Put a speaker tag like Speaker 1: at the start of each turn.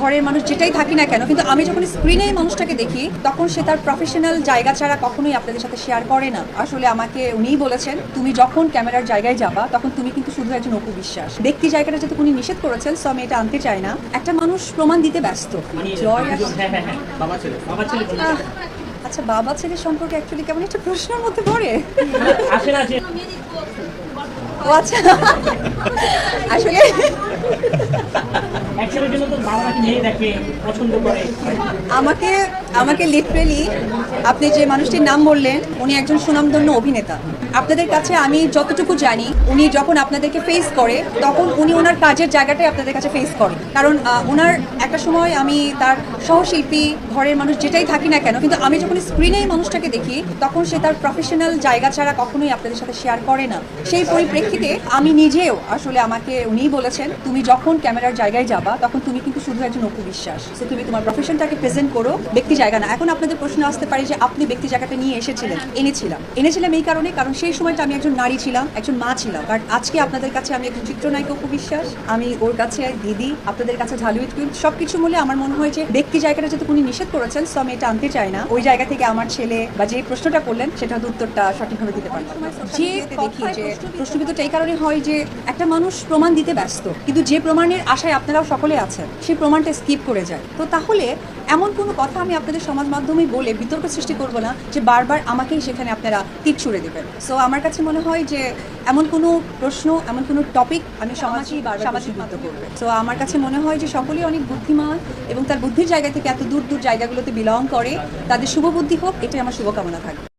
Speaker 1: ঘরের মানুষ যেটাই থাকি না কেন কিন্তু আমি যখন স্ক্রিনে মানুষটাকে দেখি তখন সে তার প্রফেশনাল জায়গা ছাড়া কখনোই আপনাদের সাথে শেয়ার করে না। আসলে আমাকে উনিই বলেছেন তুমি যখন ক্যামেরার জায়গায় যাবা তখন তুমি কিন্তু শুধু একজন অপু বিশ্বাস। ব্যক্তি জায়গাটা যেহেতু উনি নিষেধ করেছেন সো আমি এটা আনতে চাই না। একটা মানুষ প্রমাণ দিতে ব্যস্ত। জয় আর-
Speaker 2: হ্যাঁ হ্যাঁ হ্যাঁ বাবা ছেলে ছেলে
Speaker 1: আচ্ছা বাবা ছেলের সম্পর্কে অ্যাকচুয়ালি কেমন একটা প্রশ্নের মধ্যে পড়ে? আচ্ছা। আসলে আমাকে আমাকে লিটারেলি আপনি যে মানুষটির নাম বললেন, উনি একজন সুনামধন্য অভিনেতা। আপনাদের কাছে আমি যতটুকু জানি, উনি যখন আপনাদেরকে ফেস করে, তখন উনি ওনার কাজের জায়গাটাই আপনাদের কাছে ফেস করে। কারণ ওনার একটা সময় আমি তার সহশিল্পী, ঘরের মানুষ যেটাই থাকি না কেন, কিন্তু আমি যখন স্ক্রিনে এই মানুষটাকে দেখি, তখন সে তার প্রফেশনাল জায়গা ছাড়া কখনোই আপনাদের সাথে শেয়ার করে না। সেই পরিপ্রেক্ষিতে আমি নিজেও, আসলে আমাকে উনিই বলেছেন, তুমি যখন ক্যামেরার জায়গায় যাবা তখন তুমি কিন্তু শুধু একজন অপু বিশ্বাস তো তুমি তোমার প্রফেশনটাকে প্রেজেন্ট করো, ব্যক্তি জায়গা না। এখন আপনাদের প্রশ্ন আসতে পারে যে আপনি ব্যক্তি জায়গাটা নিয়ে এসেছিলেন। এনেছিলাম। এনেছিলাম এই কারণে, কারণ সেই সময়টা আমি একজন নারী ছিলাম, একজন মা ছিলাম। বাট আজকে আপনাদের কাছে আমি একজন চিত্রনায়িকা অপু বিশ্বাস আমি ওর কাছে, দিদি, আপনাদের কাছে, ঝালুইট কুইন সব কিছু বলে আমার মনে হয় যে ব্যক্তি জায়গাটা যেহেতু উনি নিষেধ করেছেন সো আমি এটা আনতে চাই না। ওই জায়গা থেকে আমার ছেলে, বা যে প্রশ্নটা করলেন, সেটা উত্তরটা সঠিকভাবে দিতে পারলাম যে দেখি যে প্রশ্নবিদ্ধটা এই কারণে হয় যে একটা মানুষ প্রমাণ দিতে ব্যস্ত। কিন্তু যে প্রমাণের আশায় আপনারাও সকলে আছেন সেই প্রমাণটা স্কিপ করে যায়। তো তাহলে এমন কোনো কথা আমি আপনাদের সমাজ মাধ্যমে বলে বিতর্ক সৃষ্টি করব না যে বারবার আমাকেই সেখানে আপনারা তীর ছুড়ে দেবেন। সো আমার কাছে মনে হয় যে এমন কোনো প্রশ্ন এমন কোনো টপিক আমি সমাজেই বারবার সামাজিকমত করবে সো আমার কাছে মনে হয় যে সকলেই অনেক বুদ্ধিমান এবং তার বুদ্ধির জায়গা থেকে এত দূর দূর জায়গাগুলোতে বিলং করে। তাদের শুভ বুদ্ধি হোক এটাই আমার শুভকামনা থাকবে।